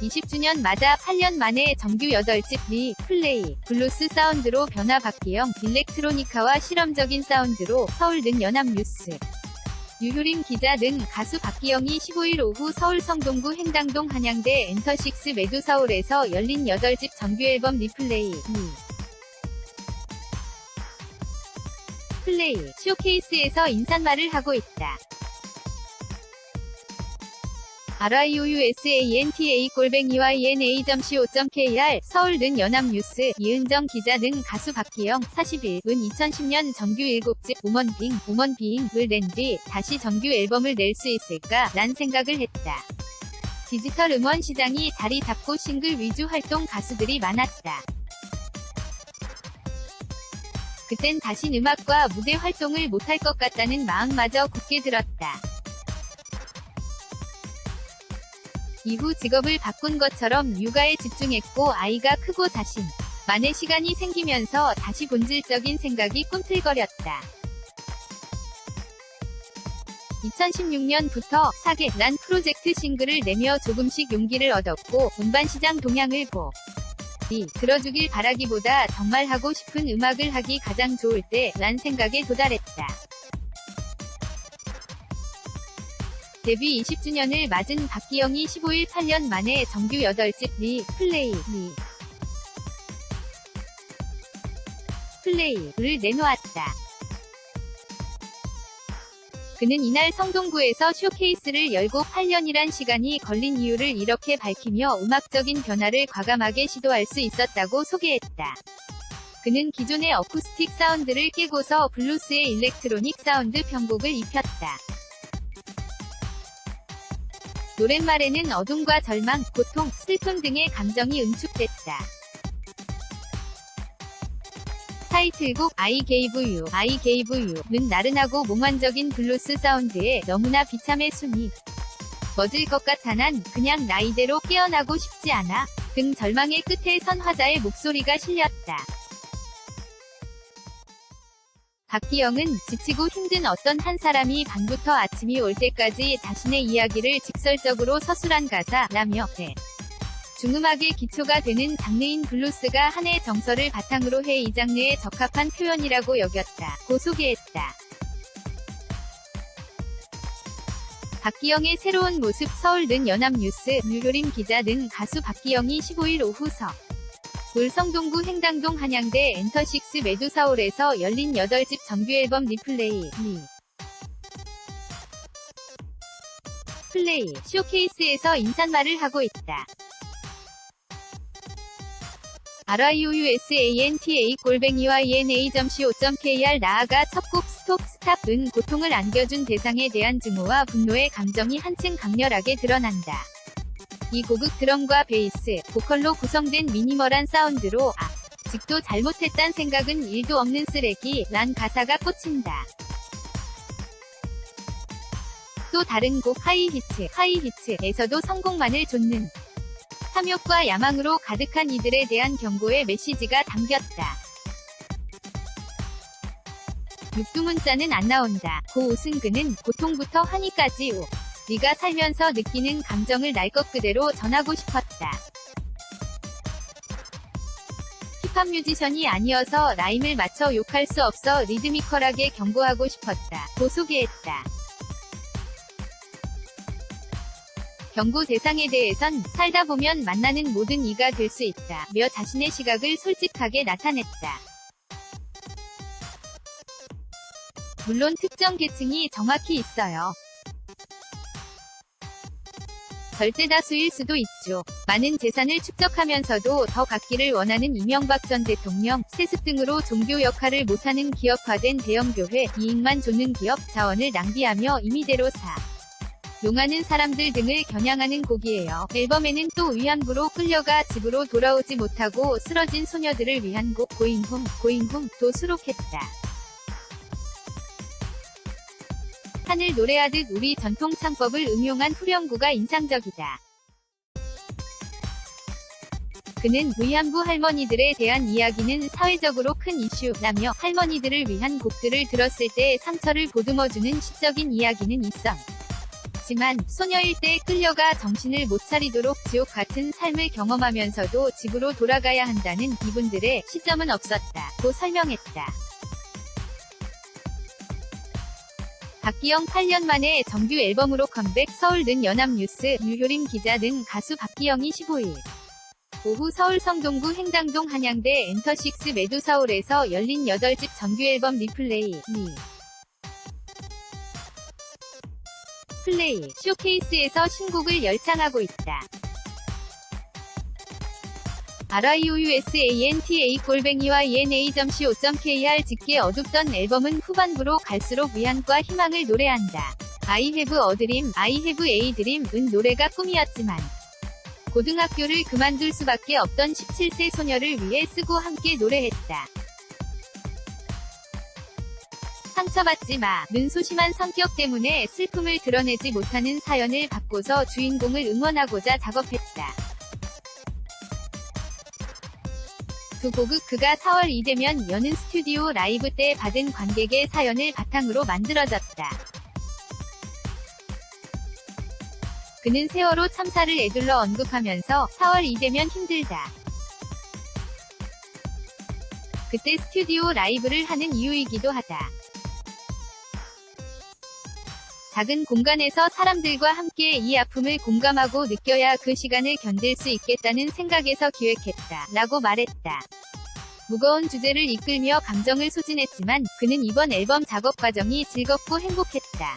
20주년 맞아 8년 만에 정규 8집 리, 플레이, 블루스 사운드로 변화 박기영, 일렉트로니카와 실험적인 사운드로 서울 는 연합뉴스. 유효림 기자 등 가수 박기영이 15일 오후 서울 성동구 행당동 한양대 엔터식스 메두서울에서 열린 8집 정규 앨범 리플레이, 리. 플레이, 쇼케이스에서 인사말을 하고 있다. RIOUSANTA 골뱅이와 ENA.co.kr 서울는 연합뉴스 이은정 기자 등 가수 박기영 41은 2010년 정규 7집 오먼빙 오먼빙을 낸뒤 다시 정규 앨범을 낼 수 있을까 란 생각을 했다. 디지털 음원 시장이 자리 잡고 싱글 위주 활동 가수들이 많았다. 그땐 다신 음악과 무대 활동을 못할 것 같다는 마음마저 굳게 들었다. 이후 직업을 바꾼 것처럼 육아에 집중했고 아이가 크고 자신 만의 시간이 생기면서 다시 본질적인 생각이 꿈틀거렸다. 2016년부터 사계 란 프로젝트 싱글을 내며 조금씩 용기를 얻었고 음반 시장 동향을 보. 이 들어주길 바라기보다 정말 하고 싶은 음악을 하기 가장 좋을 때란 생각에 도달했다. 데뷔 20주년을 맞은 박기영이 15일 8년 만에 정규 8집 리, 플레이, 리. 플레이를 내놓았다. 그는 이날 성동구에서 쇼케이스를 열고 8년이란 시간이 걸린 이유를 이렇게 밝히며 음악적인 변화를 과감하게 시도할 수 있었다고 소개했다. 그는 기존의 어쿠스틱 사운드를 깨고서 블루스의 일렉트로닉 사운드 편곡을 입혔다. 노랫말에는 어둠과 절망, 고통, 슬픔 등의 감정이 응축됐다. 타이틀곡 I Gave You, I Gave You는 나른하고 몽환적인 블루스 사운드에 너무나 비참의 순이 멎을 것 같아 난 그냥 나이대로 깨어나고 싶지 않아 등 절망의 끝에 선 화자의 목소리가 실렸다. 박기영은 지치고 힘든 어떤 한 사람이 밤부터 아침이 올 때까지 자신의 이야기를 직설적으로 서술한 가사라며 네. 중음악의 기초가 되는 장르인 블루스가 한 해 정서를 바탕으로 해 이 장르에 적합한 표현이라고 여겼다. 고 소개했다. 박기영의 새로운 모습 서울 등 연합뉴스, 류효림 기자 등 가수 박기영이 15일 오후 서 울성동구 행당동 한양대 엔터식스 메두사홀에서 열린 8집 정규 앨범 리플레이, 리. 플레이, 쇼케이스에서 인사말을 하고 있다. RIOUSANTA 골뱅이와 ENA.co.kr 나아가 첫곡 스톱 스탑 은 고통을 안겨준 대상에 대한 증오와 분노의 감정이 한층 강렬하게 드러난다. 이 고급 드럼과 베이스, 보컬로 구성된 미니멀한 사운드로 아, 직도 잘못했단 생각은 일도 없는 쓰레기 란 가사가 꽂힌다. 또 다른 곡 하이히츠, 하이히츠에서도 성공만을 좇는 탐욕과 야망으로 가득한 이들에 대한 경고의 메시지가 담겼다. 육두문자는 안 나온다. 고 우승근은 고통부터 환희까지 오. 네가 살면서 느끼는 감정을 날 것 그대로 전하고 싶었다. 힙합 뮤지션이 아니어서 라임을 맞춰 욕할 수 없어 리드미컬하게 경고하고 싶었다. 고 소개했다. 경고 대상에 대해선 살다 보면 만나는 모든 이가 될 수 있다. 며 자신의 시각을 솔직하게 나타냈다. 물론 특정 계층이 정확히 있어요. 절대다수일 수도 있죠. 많은 재산을 축적하면서도 더 갖기를 원하는 이명박 전 대통령, 세습 등으로 종교 역할을 못하는 기업화된 대형교회, 이익만 쫓는 기업, 자원을 낭비하며 임의대로 사. 용하는 사람들 등을 겨냥하는 곡이에요. 앨범에는 또 위안부로 끌려가 집으로 돌아오지 못하고 쓰러진 소녀들을 위한 곡 고잉홈, 고잉홈도 수록했다. 산을 노래하듯 우리 전통 창법을 응용한 후렴구가 인상적이다. 그는 위안부 할머니들에 대한 이야기는 사회적으로 큰 이슈라며 할머니들을 위한 곡들을 들었을 때 상처를 보듬어주는 시적인 이야기는 있어. 있지만 소녀일 때 끌려가 정신을 못 차리도록 지옥 같은 삶을 경험하면서도 집으로 돌아가야 한다는 이분들의 시점은 없었다. 고 설명했다. 박기영 8년 만에 정규 앨범으로 컴백 서울 는 연합뉴스 유효림 기자 등 가수 박기영이 15일 오후 서울 성동구 행당동 한양대 엔터식스 메두서울에서 열린 8집 정규 앨범 리플레이 리 플레이 쇼케이스에서 신곡을 열창하고 있다. RIOUSANTA 골뱅이와 ENA.co.kr 직계 어둡던 앨범은 후반부로 갈수록 위안과 희망을 노래한다. I have a dream, I have a dream은 노래가 꿈이었지만 고등학교를 그만둘 수밖에 없던 17세 소녀를 위해 쓰고 함께 노래했다. 상처받지 마. 는 소심한 성격 때문에 슬픔을 드러내지 못하는 사연을 받고서 주인공을 응원하고자 작업했다. 두 곡은 그가 4월 이 되면 여는 스튜디오 라이브 때 받은 관객의 사연을 바탕으로 만들어졌다. 그는 세월호 참사를 애둘러 언급하면서 4월 이 되면 힘들다. 그때 스튜디오 라이브를 하는 이유이기도 하다. 작은 공간에서 사람들과 함께 이 아픔을 공감하고 느껴야 그 시간을 견딜 수 있겠다는 생각에서 기획했다. 라고 말했다. 무거운 주제를 이끌며 감정을 소진했지만 그는 이번 앨범 작업 과정이 즐겁고 행복했다.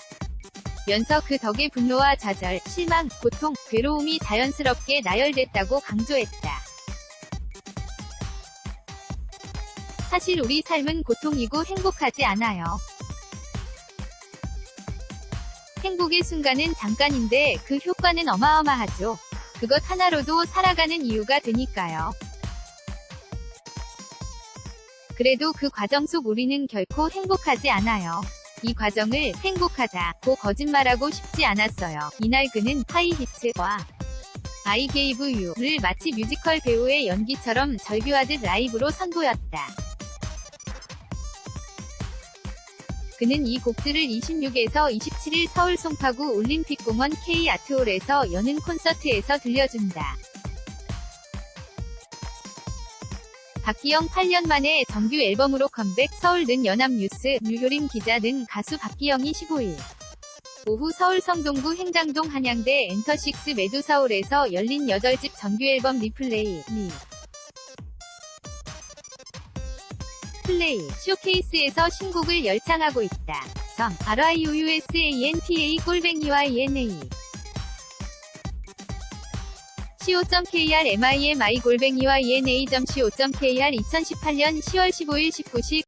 면서 그 덕에 분노와 좌절, 실망, 고통, 괴로움이 자연스럽게 나열됐다고 강조했다. 사실 우리 삶은 고통이고 행복하지 않아요. 행복의 순간은 잠깐인데 그 효과는 어마어마하죠. 그것 하나로도 살아가는 이유가 되니까요. 그래도 그 과정 속 우리는 결코 행복하지 않아요. 이 과정을 행복하다고 거짓말하고 싶지 않았어요. 이날 그는 하이히츠와 I gave you를 마치 뮤지컬 배우의 연기처럼 절규하듯 라이브로 선보였다. 그는 이 곡들을 26에서 27일 서울 송파구 올림픽공원 K아트홀에서 여는 콘서트에서 들려준다. 박기영 8년 만에 정규 앨범으로 컴백 서울 는 연합뉴스 유효림 기자 등 가수 박기영이 15일 오후 서울 성동구 행당동 한양대 엔터식스 메두서울에서 열린 8집 정규 앨범 리플레이 리 플레이 쇼케이스에서 신곡을 열창하고 있다. 점 RIOUSANTA 골뱅이와 ENA co.kr mimi 골뱅이와 ena.co.kr 2018년 10월 15일 19시